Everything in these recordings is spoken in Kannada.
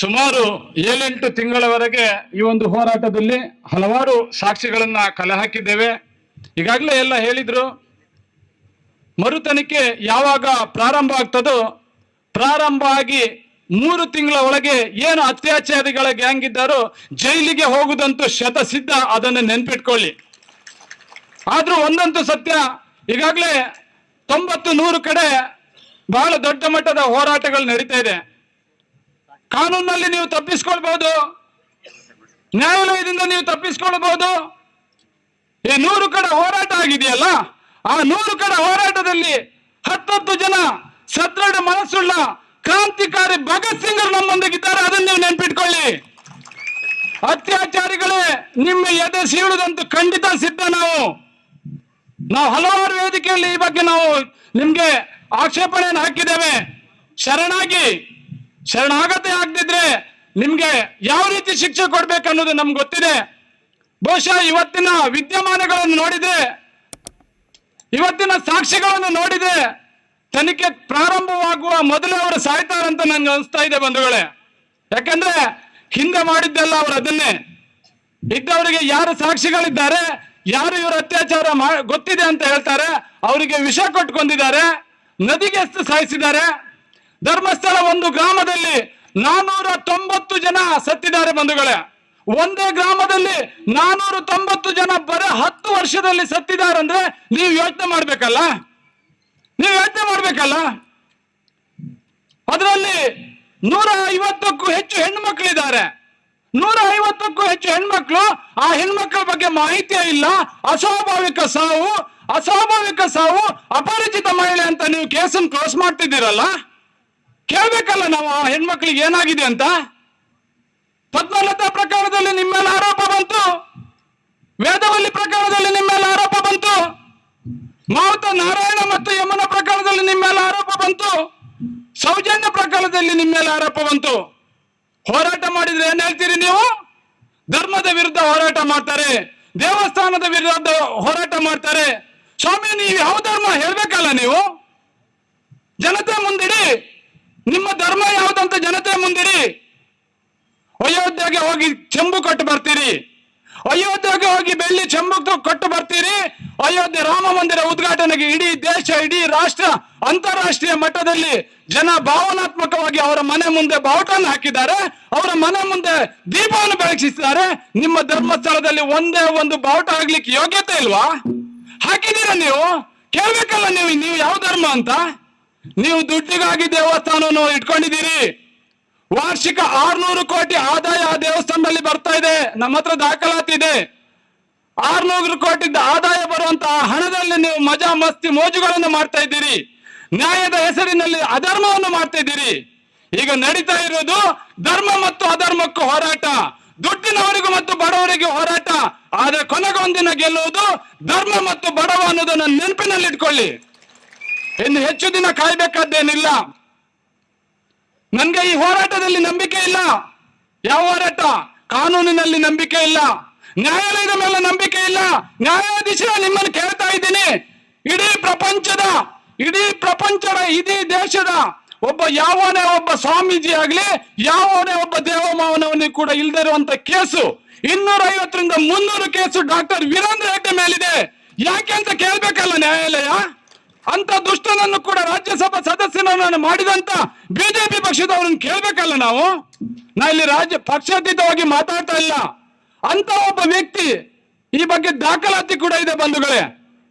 ಸುಮಾರು ಏಳೆಂಟು ತಿಂಗಳವರೆಗೆ ಈ ಒಂದು ಹೋರಾಟದಲ್ಲಿ ಹಲವಾರು ಸಾಕ್ಷಿಗಳನ್ನ ಕಲೆ ಹಾಕಿದ್ದೇವೆ. ಈಗಾಗಲೇ ಎಲ್ಲ ಹೇಳಿದ್ರು ಮರು ತನಿಖೆ ಯಾವಾಗ ಪ್ರಾರಂಭ ಆಗ್ತದೋ, ಪ್ರಾರಂಭ ಆಗಿ ಮೂರು ತಿಂಗಳ ಒಳಗೆ ಏನು ಅತ್ಯಾಚಾರಿಗಳ ಗ್ಯಾಂಗ್ ಇದ್ದಾರೋ, ಜೈಲಿಗೆ ಹೋಗುದಂತೂ ಶತಸಿದ್ಧ ಅದನ್ನು ನೆನ್ಪಿಟ್ಕೊಳ್ಳಿ. ಆದ್ರೂ ಒಂದಂತೂ ಸತ್ಯ, ಈಗಾಗಲೇ ತೊಂಬತ್ತು ನೂರು ಕಡೆ ಬಹಳ ದೊಡ್ಡ ಮಟ್ಟದ ಹೋರಾಟಗಳು ನಡೀತಾ ಇದೆ. ಕಾನೂನಲ್ಲಿ ನೀವು ತಪ್ಪಿಸ್ಕೊಳ್ಬಹುದು ನ್ಯಾಯಾಲಯದಿಂದ ನೀವು ತಪ್ಪಿಸ್ಕೊಳ್ಬಹುದು ಈ ನೂರು ಕಡೆ ಹೋರಾಟ ಆಗಿದೆಯಲ್ಲ, ಆ ನೂರು ಕಡೆ ಹೋರಾಟದಲ್ಲಿ ಹತ್ತತ್ತು ಜನ ಸದೃಢ ಮನಸ್ಸುಳ್ಳ ಕ್ರಾಂತಿಕಾರಿ ಭಗತ್ ಸಿಂಗರು ನಮ್ಮೊಂದಿಗಿದ್ದಾರೆ ಅದನ್ನು ನೀವು ನೆನ್ಪಿಟ್ಕೊಳ್ಳಿ. ಅತ್ಯಾಚಾರಿಗಳೇ, ನಿಮ್ಮ ಎದೆ ಸೀಳುದಂತೂ ಖಂಡಿತ ಸಿದ್ಧ ನಾವು. ನಾವು ಹಲವಾರು ವೇದಿಕೆಯಲ್ಲಿ ಈ ಬಗ್ಗೆ ನಾವು ನಿಮ್ಗೆ ಆಕ್ಷೇಪಣೆಯನ್ನು ಹಾಕಿದ್ದೇವೆ. ಶರಣಾಗಿ ಶರಣಾಗತೆ ಆಗದಿದ್ರೆ ನಿಮ್ಗೆ ಯಾವ ರೀತಿ ಶಿಕ್ಷೆ ಕೊಡ್ಬೇಕು ಅನ್ನೋದು ನಮ್ಗೆ ಗೊತ್ತಿದೆ. ಬಹುಶಃ ಇವತ್ತಿನ ವಿದ್ಯಮಾನಗಳನ್ನು ನೋಡಿದ್ರೆ, ಇವತ್ತಿನ ಸಾಕ್ಷಿಗಳನ್ನು ನೋಡಿದ್ರೆ ತನಿಖೆ ಪ್ರಾರಂಭವಾಗುವ ಮೊದಲು ಅವರು ಸಾಯ್ತಾರಂತ ನನ್ಗೆ ಅನಿಸ್ತಾ ಇದೆ ಬಂಧುಗಳೇ. ಯಾಕಂದ್ರೆ ಹಿಂದೆ ಮಾಡಿದ್ದೆಲ್ಲ ಅವರು ಅದನ್ನೇ. ಇದ್ದವರಿಗೆ ಯಾರು ಸಾಕ್ಷಿಗಳಿದ್ದಾರೆ, ಯಾರು ಇವರು ಅತ್ಯಾಚಾರ ಗೊತ್ತಿದೆ ಅಂತ ಹೇಳ್ತಾರೆ, ಅವರಿಗೆ ವಿಷ ಕೊಟ್ಕೊಂಡಿದ್ದಾರೆ, ನದಿಗೆ ಎಷ್ಟು ಸಾಯಿಸಿದ್ದಾರೆ ಧರ್ಮಸ್ಥಳ ಒಂದು ಗ್ರಾಮದಲ್ಲಿ ನಾನೂರ ತೊಂಬತ್ತು ಜನ ಸತ್ತಿದ್ದಾರೆ ಬಂಧುಗಳೇ. ಒಂದೇ ಗ್ರಾಮದಲ್ಲಿ ನಾನೂರ ತೊಂಬತ್ತು ಜನ ಬರೀ ಹತ್ತು ವರ್ಷದಲ್ಲಿ ಸತ್ತಿದ್ದಾರೆ ಅಂದ್ರೆ ನೀವು ಯೋಚನೆ ಮಾಡ್ಬೇಕಲ್ಲ? ನೀವು ಯೋಚನೆ ಮಾಡ್ಬೇಕಲ್ಲ? ಅದರಲ್ಲಿ ನೂರ ಐವತ್ತಕ್ಕೂ ಹೆಚ್ಚು ಹೆಣ್ಮಕ್ಳಿದ್ದಾರೆ. ನೂರ ಐವತ್ತಕ್ಕೂ ಹೆಚ್ಚು ಹೆಣ್ಮಕ್ಳು, ಆ ಹೆಣ್ಮಕ್ಳ ಬಗ್ಗೆ ಮಾಹಿತಿ ಇಲ್ಲ. ಅಸ್ವಾಭಾವಿಕ ಸಾವು ಅಸ್ವಾಭಾವಿಕ ಸಾವು ಅಪರಿಚಿತ ಮಹಿಳೆ ಅಂತ ನೀವು ಕೇಸನ್ನು ಕ್ಲೋಸ್ ಮಾಡ್ತಿದ್ದೀರಲ್ಲ? ಕೇಳ್ಬೇಕಲ್ಲ ನಾವು ಆ ಹೆಣ್ಮಕ್ಳಿಗೆ ಏನಾಗಿದೆ ಅಂತ? ಪದ್ಮಲತಾ ಪ್ರಕರಣದಲ್ಲಿ ನಿಮ್ಮ ಮೇಲೆ ಆರೋಪ ಬಂತು. ವೇದವಲ್ಲಿ ಪ್ರಕರಣದಲ್ಲಿ ನಿಮ್ಮ ಮೇಲೆ ಆರೋಪ ಬಂತು. ಮಾವುತ ನಾರಾಯಣ ಮತ್ತು ಯಮನ ಪ್ರಕರಣದಲ್ಲಿ ನಿಮ್ಮ ಮೇಲೆ ಆರೋಪ ಬಂತು. ಸೌಜನ್ಯ ಪ್ರಕರಣದಲ್ಲಿ ನಿಮ್ಮ ಮೇಲೆ ಆರೋಪ ಬಂತು. ಹೋರಾಟ ಮಾಡಿದ್ರೆ ಏನ್ ಹೇಳ್ತೀರಿ ನೀವು? ಧರ್ಮದ ವಿರುದ್ಧ ಹೋರಾಟ ಮಾಡ್ತಾರೆ. ದೇವಸ್ಥಾನದ ವಿರುದ್ಧ ಹೋರಾಟ ಮಾಡ್ತಾರೆ. ಸ್ವಾಮಿ, ನೀವು ಯಾವ ಧರ್ಮ ಹೇಳ್ಬೇಕಲ್ಲ ನೀವು? ಜನತೆ ಮುಂದಿಡಿ. ನಿಮ್ಮ ಧರ್ಮ ಯಾವುದಂತ ಜನತೆ ಮುಂದಿರಿ ಅಯೋಧ್ಯೆಗೆ ಹೋಗಿ ಚೆಂಬು ಕೊಟ್ಟು ಬರ್ತೀರಿ. ಅಯೋಧ್ಯೆಗೆ ಹೋಗಿ ಬೆಳ್ಳಿ ಚೆಂಬು ಕೊಟ್ಟು ಬರ್ತೀರಿ. ಅಯೋಧ್ಯೆ ರಾಮ ಮಂದಿರ ಉದ್ಘಾಟನೆಗೆ ಇಡೀ ದೇಶ, ಇಡೀ ರಾಷ್ಟ್ರ, ಅಂತಾರಾಷ್ಟ್ರೀಯ ಮಟ್ಟದಲ್ಲಿ ಜನ ಭಾವನಾತ್ಮಕವಾಗಿ ಅವರ ಮನೆ ಮುಂದೆ ಬಾವುಟನ್ನು ಹಾಕಿದ್ದಾರೆ. ಅವರ ಮನೆ ಮುಂದೆ ದೀಪವನ್ನು ಬೆಳಗಿಸಿದ್ದಾರೆ. ನಿಮ್ಮ ಧರ್ಮಸ್ಥಳದಲ್ಲಿ ಒಂದೇ ಒಂದು ಬಾವುಟ ಆಗ್ಲಿಕ್ಕೆ ಯೋಗ್ಯತೆ ಇಲ್ವಾ? ಹಾಕಿದ್ದೀರಾ ನೀವು? ಕೇಳ್ಬೇಕಲ್ಲ ನೀವು ನೀವು ಯಾವ ಧರ್ಮ ಅಂತ? ನೀವು ದುಡ್ಡಿಗಾಗಿ ದೇವಸ್ಥಾನವನ್ನು ಇಟ್ಕೊಂಡಿದ್ದೀರಿ. ವಾರ್ಷಿಕ ಆರ್ನೂರು ಕೋಟಿ ಆದಾಯ ಆ ದೇವಸ್ಥಾನದಲ್ಲಿ ಬರ್ತಾ ಇದೆ. ನಮ್ಮ ಹತ್ರ ದಾಖಲಾತಿ ಇದೆ. ಆರ್ನೂರು ಕೋಟಿ ಆದಾಯ ಬರುವಂತಹ ಹಣದಲ್ಲಿ ನೀವು ಮಜಾ ಮಸ್ತಿ ಮೋಜುಗಳನ್ನು ಮಾಡ್ತಾ ಇದ್ದೀರಿ. ನ್ಯಾಯದ ಹೆಸರಿನಲ್ಲಿ ಅಧರ್ಮವನ್ನು ಮಾಡ್ತಾ ಇದ್ದೀರಿ. ಈಗ ನಡೀತಾ ಇರೋದು ಧರ್ಮ ಮತ್ತು ಅಧರ್ಮಕ್ಕೂ ಹೋರಾಟ. ದುಡ್ಡಿನವರಿಗೂ ಮತ್ತು ಬಡವರಿಗೆ ಹೋರಾಟ. ಆದ್ರೆ ಕೊನೆಗೊಂದಿನ ಗೆಲ್ಲುವುದು ಧರ್ಮ ಮತ್ತು ಬಡವ ಅನ್ನೋದನ್ನ ನೆನಪಿನಲ್ಲಿ ಇಟ್ಕೊಳ್ಳಿ ಇನ್ನು ಹೆಚ್ಚು ದಿನ ಕಾಯ್ಬೇಕಾದ್ದೇನಿಲ್ಲ. ನನಗೆ ಈ ಹೋರಾಟದಲ್ಲಿ ನಂಬಿಕೆ ಇಲ್ಲ. ಯಾವ ಹೋರಾಟ? ಕಾನೂನಿನಲ್ಲಿ ನಂಬಿಕೆ ಇಲ್ಲ. ನ್ಯಾಯಾಲಯದ ಮೇಲೆ ನಂಬಿಕೆ ಇಲ್ಲ. ನ್ಯಾಯಾಧೀಶ, ನಿಮ್ಮನ್ನು ಕೇಳ್ತಾ ಇದ್ದೀನಿ. ಇಡೀ ಪ್ರಪಂಚದ ಇಡೀ ಪ್ರಪಂಚದ, ಇಡೀ ದೇಶದ ಒಬ್ಬ ಯಾವನೇ ಒಬ್ಬ ಸ್ವಾಮೀಜಿ ಆಗ್ಲಿ, ಯಾವನೇ ಒಬ್ಬ ದೇವಮಾವನವನಿಗೆ ಕೂಡ ಇಲ್ಲದೆ ಇರುವಂತ ಕೇಸು ಇನ್ನೂರ ಐವತ್ತರಿಂದ ಮುನ್ನೂರು ಕೇಸು ಡಾಕ್ಟರ್ ವೀರೇಂದ್ರ ಹೆಗ್ಡೆ ಮೇಲಿದೆ. ಯಾಕೆ ಅಂತ ಕೇಳ್ಬೇಕಲ್ಲ ನ್ಯಾಯಾಲಯ? ಅಂತ ದುಷ್ಟನನ್ನು ಕೂಡ ರಾಜ್ಯಸಭಾ ಸದಸ್ಯನನ್ನು ಮಾಡಿದಂತ ಬಿಜೆಪಿ ಪಕ್ಷದವರನ್ನು ಕೇಳಬೇಕಲ್ಲ ನಾವು? ನಾ ಇಲ್ಲಿ ರಾಜ್ಯ ಪಕ್ಷಾತೀತವಾಗಿ ಮಾತಾಡ್ತಾ ಇಲ್ಲ. ಅಂತ ಒಬ್ಬ ವ್ಯಕ್ತಿ ಈ ಬಗ್ಗೆ ದಾಖಲಾತಿ ಕೂಡ ಇದೆ ಬಂಧುಗಳೇ.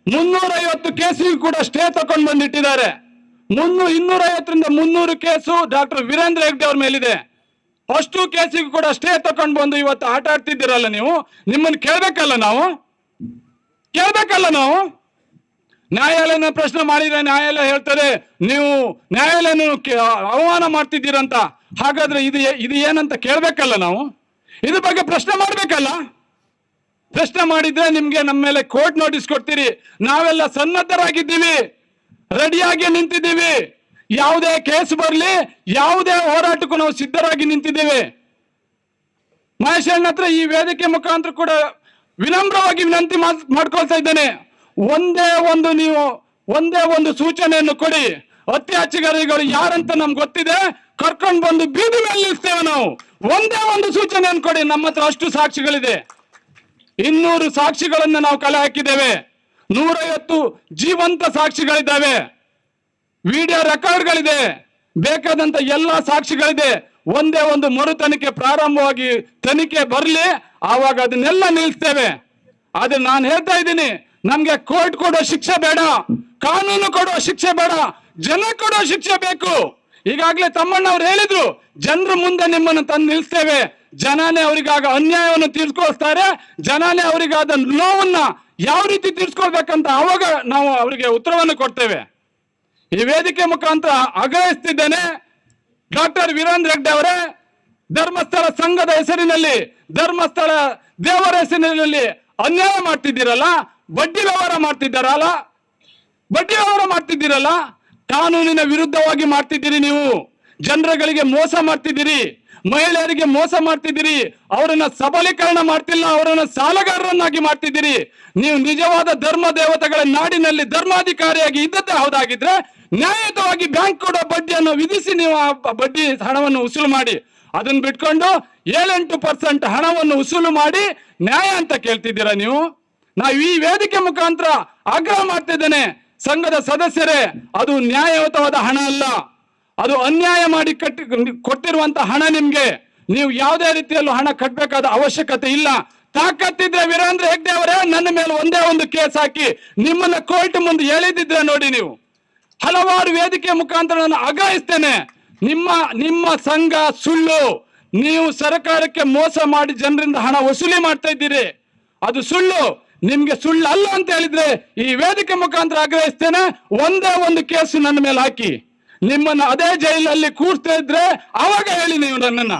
ಮುನ್ನೂರೈವತ್ತು ಕೇಸಿಗೂ ಕೂಡ ಸ್ಟೇ ತಕೊಂಡು ಬಂದಿಟ್ಟಿದ್ದಾರೆ. ಮುನ್ನೂ ಇನ್ನೂರೈವತ್ತರಿಂದ ಮುನ್ನೂರು ಕೇಸು ಡಾಕ್ಟರ್ ವೀರೇಂದ್ರ ಹೆಗ್ಡೆ ಅವ್ರ ಮೇಲಿದೆ. ಅಷ್ಟು ಕೇಸಿಗೂ ಕೂಡ ಸ್ಟೇ ತಕೊಂಡು ಬಂದು ಇವತ್ತು ಆಟ ಆಡ್ತಿದ್ದೀರಲ್ಲ ನೀವು? ನಿಮ್ಮನ್ನು ಕೇಳಬೇಕಲ್ಲ ನಾವು? ಕೇಳ್ಬೇಕಲ್ಲ ನಾವು? ನ್ಯಾಯಾಲಯನ ಪ್ರಶ್ನೆ ಮಾಡಿದ್ರೆ ನ್ಯಾಯಾಲಯ ಹೇಳ್ತಾರೆ ನೀವು ನ್ಯಾಯಾಲಯನ ಅವಮಾನ ಮಾಡ್ತಿದ್ದೀರಂತ. ಹಾಗಾದ್ರೆ ಇದು ಇದು ಏನಂತ ಕೇಳಬೇಕಲ್ಲ ನಾವು? ಇದ್ರ ಬಗ್ಗೆ ಪ್ರಶ್ನೆ ಮಾಡಬೇಕಲ್ಲ? ಪ್ರಶ್ನೆ ಮಾಡಿದ್ರೆ ನಿಮ್ಗೆ ನಮ್ಮ ಮೇಲೆ ಕೋರ್ಟ್ ನೋಟಿಸ್ ಕೊಡ್ತೀರಿ. ನಾವೆಲ್ಲ ಸನ್ನದ್ಧರಾಗಿದ್ದೀವಿ, ರೆಡಿಯಾಗಿ ನಿಂತಿದ್ದೀವಿ. ಯಾವುದೇ ಕೇಸ್ ಬರಲಿ, ಯಾವುದೇ ಹೋರಾಟಕ್ಕೂ ನಾವು ಸಿದ್ಧರಾಗಿ ನಿಂತಿದ್ದೀವಿ. ಮಹೇಶ್ ಹತ್ರ ಈ ವೇದಿಕೆ ಮುಖಾಂತರ ಕೂಡ ವಿನಮ್ರವಾಗಿ ವಿನಂತಿ ಮಾಡ್- ಮಾಡ್ಕೊಳ್ತಾ ಇದ್ದೇನೆ. ಒಂದೇ ಒಂದು ನೀವು ಒಂದೇ ಒಂದು ಸೂಚನೆಯನ್ನು ಕೊಡಿ. ಅತ್ಯಾಚಾರಿಗಳು ಯಾರಂತ ನಮ್ಗೆ ಗೊತ್ತಿದೆ? ಕರ್ಕೊಂಡು ಬಂದು ಬೀದಿ ಮೇಲೆ ನಿಲ್ಸ್ತೇವೆ ನಾವು. ಒಂದೇ ಒಂದು ಸೂಚನೆಯನ್ನು ಕೊಡಿ. ನಮ್ಮ ಹತ್ರ ಅಷ್ಟು ಸಾಕ್ಷಿಗಳಿದೆ. ಇನ್ನೂರು ಸಾಕ್ಷಿಗಳನ್ನು ನಾವು ಕಲೆ ಹಾಕಿದ್ದೇವೆ. ನೂರೈವತ್ತು ಜೀವಂತ ಸಾಕ್ಷಿಗಳಿದ್ದಾವೆ. ವಿಡಿಯೋ ರೆಕಾರ್ಡ್ಗಳಿದೆ. ಬೇಕಾದಂತ ಎಲ್ಲ ಸಾಕ್ಷಿಗಳಿದೆ. ಒಂದೇ ಒಂದು ಮರು ತನಿಖೆ ಪ್ರಾರಂಭವಾಗಿ ತನಿಖೆ ಬರಲಿ. ಆವಾಗ ಅದನ್ನೆಲ್ಲ ನಿಲ್ಲಿಸ್ತೇವೆ. ಆದ್ರೆ ನಾನು ಹೇಳ್ತಾ ಇದ್ದೀನಿ. ನಮ್ಗೆ ಕೋರ್ಟ್ ಕೊಡೋ ಶಿಕ್ಷೆ ಬೇಡ, ಕಾನೂನು ಕೊಡೋ ಶಿಕ್ಷೆ ಬೇಡ ಜನ ಕೊಡೋ ಶಿಕ್ಷೆ ಬೇಕು. ಈಗಾಗಲೇ ತಮ್ಮಣ್ಣ ಅವ್ರು ಹೇಳಿದ್ರು, ಜನರ ಮುಂದೆ ನಿಮ್ಮನ್ನು ತಂದು ನಿಲ್ಸ್ತೇವೆ. ಜನನೇ ಅವರಿಗಾಗ ಅನ್ಯಾಯವನ್ನು ತೀರ್ಸ್ಕೊಳ್ತಾರೆ. ಜನನೇ ಅವರಿಗಾದ ನೋವನ್ನ ಯಾವ ರೀತಿ ತೀರ್ಸ್ಕೊಳ್ಬೇಕಂತ ಅವಾಗ ನಾವು ಅವರಿಗೆ ಉತ್ತರವನ್ನು ಕೊಡ್ತೇವೆ. ಈ ವೇದಿಕೆ ಮುಖಾಂತರ ಆಗ್ರಹಿಸ್ತಿದ್ದೇನೆ ಡಾಕ್ಟರ್ ವೀರೇಂದ್ರ ರೆಡ್ಡಿ ಅವರೇ, ಧರ್ಮಸ್ಥಳ ಸಂಘದ ಹೆಸರಿನಲ್ಲಿ, ಧರ್ಮಸ್ಥಳ ದೇವರ ಹೆಸರಿನಲ್ಲಿ ಅನ್ಯಾಯ ಮಾಡ್ತಿದ್ದೀರಲ್ಲ ಬಡ್ಡಿ ವ್ಯವಹಾರ ಮಾಡ್ತಿದ್ದಾರಲ್ಲ? ಬಡ್ಡಿ ವ್ಯವಹಾರ ಮಾಡ್ತಿದ್ದೀರಲ್ಲ? ಕಾನೂನಿನ ವಿರುದ್ಧವಾಗಿ ಮಾಡ್ತಿದ್ದೀರಿ ನೀವು. ಜನರುಗಳಿಗೆ ಮೋಸ ಮಾಡ್ತಿದ್ದೀರಿ. ಮಹಿಳೆಯರಿಗೆ ಮೋಸ ಮಾಡ್ತಿದ್ದೀರಿ. ಅವರನ್ನ ಸಬಲೀಕರಣ ಮಾಡ್ತಿಲ್ಲ. ಅವರನ್ನ ಸಾಲಗಾರರನ್ನಾಗಿ ಮಾಡ್ತಿದ್ದೀರಿ. ನೀವು ನಿಜವಾದ ಧರ್ಮ ದೇವತೆಗಳ ನಾಡಿನಲ್ಲಿ ಧರ್ಮಾಧಿಕಾರಿಯಾಗಿ ಇದ್ದದ್ದೇ ಹೌದಾಗಿದ್ರೆ ನ್ಯಾಯಯುತವಾಗಿ ಬ್ಯಾಂಕ್ ಕೊಡೋ ಬಡ್ಡಿಯನ್ನು ವಿಧಿಸಿ ನೀವು ಆ ಬಡ್ಡಿ ಹಣವನ್ನು ವಸೂಲು ಮಾಡಿ. ಅದನ್ನ ಬಿಟ್ಕೊಂಡು ಏಳೆಂಟು ಪರ್ಸೆಂಟ್ ಹಣವನ್ನು ವಸೂಲು ಮಾಡಿ ನ್ಯಾಯ ಅಂತ ಕೇಳ್ತಿದ್ದೀರಾ ನೀವು? ನಾವು ಈ ವೇದಿಕೆ ಮುಖಾಂತರ ಆಗ್ರಹ ಮಾಡ್ತಿದ್ದೇನೆ ಸಂಘದ ಸದಸ್ಯರೇ, ಅದು ನ್ಯಾಯಯುತವಾದ ಹಣ ಅಲ್ಲ. ಅದು ಅನ್ಯಾಯ ಮಾಡಿ ಕಟ್ಟಿ ಕೊಟ್ಟಿರುವಂತ ಹಣ ನಿಮ್ಗೆ. ನೀವು ಯಾವುದೇ ರೀತಿಯಲ್ಲೂ ಹಣ ಕಟ್ಟಬೇಕಾದ ಅವಶ್ಯಕತೆ ಇಲ್ಲ. ತಾಕತ್ತಿದ್ರೆ ವೀರೇಂದ್ರ ಹೆಗ್ಡೆ ಅವರೇ, ನನ್ನ ಮೇಲೆ ಒಂದೇ ಒಂದು ಕೇಸ್ ಹಾಕಿ ನಿಮ್ಮನ್ನ ಕೋರ್ಟ್ ಮುಂದೆ ಎಳೆದಿದ್ರೆ ನೋಡಿ ನೀವು. ಹಲವಾರು ವೇದಿಕೆ ಮುಖಾಂತರ ನಾನು ಆಗ್ರಹಿಸ್ತೇನೆ, ನಿಮ್ಮ ನಿಮ್ಮ ಸಂಘ ಸುಳ್ಳು, ನೀವು ಸರ್ಕಾರಕ್ಕೆ ಮೋಸ ಮಾಡಿ ಜನರಿಂದ ಹಣ ವಸೂಲಿ ಮಾಡ್ತಾ ಇದ್ದೀರಿ. ಅದು ಸುಳ್ಳು. ನಿಮ್ಗೆ ಸುಳ್ಳು ಅಲ್ಲ ಅಂತ ಹೇಳಿದ್ರೆ ಈ ವೇದಿಕೆ ಮುಖಾಂತರ ಆಗ್ರಹಿಸ್ತೇನೆ. ಒಂದೇ ಒಂದು ಕೇಸು ನನ್ನ ಮೇಲೆ ಹಾಕಿ. ನಿಮ್ಮನ್ನ ಅದೇ ಜೈಲಲ್ಲಿ ಕೂರ್ತಾ ಇದ್ರೆ ಅವಾಗ ಹೇಳಿ ನೀವು ನನ್ನನ್ನ.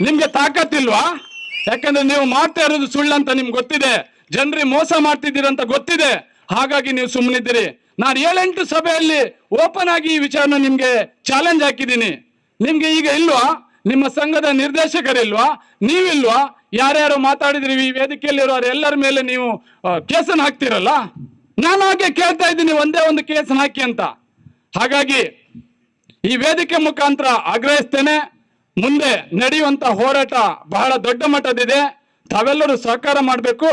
ನಿಮ್ಗೆ ತಾಕತ್ತಿಲ್ವಾ? ಯಾಕಂದ್ರೆ ನೀವು ಮಾಡ್ತಾ ಇರೋದು ಸುಳ್ಳು ಸುಳ್ಳಂತ ನಿಮ್ಗೆ ಗೊತ್ತಿದೆ. ಜನರಿಗೆ ಮೋಸ ಮಾಡ್ತಿದ್ದೀರಂತ ಗೊತ್ತಿದೆ. ಹಾಗಾಗಿ ನೀವು ಸುಮ್ಮನಿದ್ದೀರಿ ನಾನು ಏಳೆಂಟು ಸಭೆಯಲ್ಲಿ ಓಪನ್ ಆಗಿ ಈ ವಿಚಾರನ ನಿಮ್ಗೆ ಚಾಲೆಂಜ್ ಹಾಕಿದ್ದೀನಿ. ನಿಮ್ಗೆ ಈಗ ಇಲ್ವಾ? ನಿಮ್ಮ ಸಂಘದ ನಿರ್ದೇಶಕರಿಲ್ವಾ? ನೀವಿಲ್ವಾ? ಯಾರ್ಯಾರು ಮಾತಾಡಿದ್ರಿ? ಈ ವೇದಿಕೆಯಲ್ಲಿರೋರು ಎಲ್ಲರ ಮೇಲೆ ನೀವು ಕೇಸನ್ನು ಹಾಕ್ತಿರಲ್ಲ? ನಾನು ಹಾಗೆ ಕೇಳ್ತಾ ಇದ್ದೀನಿ, ಒಂದೇ ಒಂದು ಕೇಸನ್ನು ಹಾಕಿ ಅಂತ. ಹಾಗಾಗಿ ಈ ವೇದಿಕೆ ಮುಖಾಂತರ ಆಗ್ರಹಿಸ್ತೇನೆ. ಮುಂದೆ ನಡೆಯುವಂತ ಹೋರಾಟ ಬಹಳ ದೊಡ್ಡ ಮಟ್ಟದಿದೆ. ತಾವೆಲ್ಲರೂ ಸಹಕಾರ ಮಾಡಬೇಕು.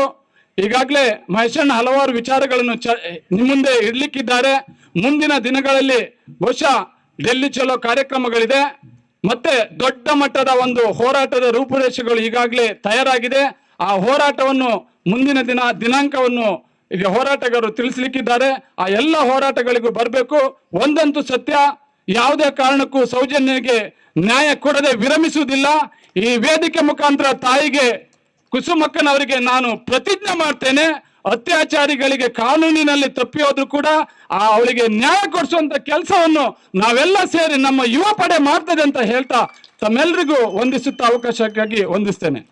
ಈಗಾಗಲೇ ಮಹೇಶಣ್ಣ ಹಲವಾರು ವಿಚಾರಗಳನ್ನು ಚ, ನಿಮ್ಮ ಮುಂದೆ ಇಡ್ಲಿಕ್ಕಿದ್ದಾರೆ. ಮುಂದಿನ ದಿನಗಳಲ್ಲಿ ಬಹುಶಃ ಡೆಲ್ಲಿ ಚಲೋ ಕಾರ್ಯಕ್ರಮಗಳಿದೆ. ಮತ್ತೆ ದೊಡ್ಡ ಮಟ್ಟದ ಒಂದು ಹೋರಾಟದ ರೂಪುರೇಷೆಗಳು ಈಗಾಗಲೇ ತಯಾರಾಗಿದೆ. ಆ ಹೋರಾಟವನ್ನು ಮುಂದಿನ ದಿನ ದಿನಾಂಕವನ್ನು ಈಗ ಹೋರಾಟಗಾರರು ತಿಳಿಸ್ಲಿಕ್ಕಿದ್ದಾರೆ. ಆ ಎಲ್ಲ ಹೋರಾಟಗಳಿಗೂ ಬರಬೇಕು. ಒಂದಂತೂ ಸತ್ಯ. ಯಾವುದೇ ಕಾರಣಕ್ಕೂ ಸೌಜನ್ಯಗೆ ನ್ಯಾಯ ಕೊಡದೆ ವಿರಮಿಸುವುದಿಲ್ಲ. ಈ ವೇದಿಕೆ ಮುಖಾಂತರ ತಾಯಿಗೆ ಕುಸುಮಕ್ಕನವರಿಗೆ ನಾನು ಪ್ರತಿಜ್ಞೆ ಮಾಡ್ತೇನೆ. ಅತ್ಯಾಚಾರಿಗಳಿಗೆ ಕಾನೂನಿನಲ್ಲಿ ತಪ್ಪಿ ಹೋದ್ರು ಕೂಡ ಆ ಅವಳಿಗೆ ನ್ಯಾಯ ಕೊಡಿಸುವಂತ ಕೆಲಸವನ್ನು ನಾವೆಲ್ಲ ಸೇರಿ ನಮ್ಮ ಯುವ ಪಡೆ ಮಾಡ್ತದೆ ಅಂತ ಹೇಳ್ತಾ ತಮ್ಮೆಲ್ರಿಗೂ ವಂದಿಸುತ್ತಾ ಅವಕಾಶಕ್ಕಾಗಿ ವಂದಿಸ್ತೇನೆ.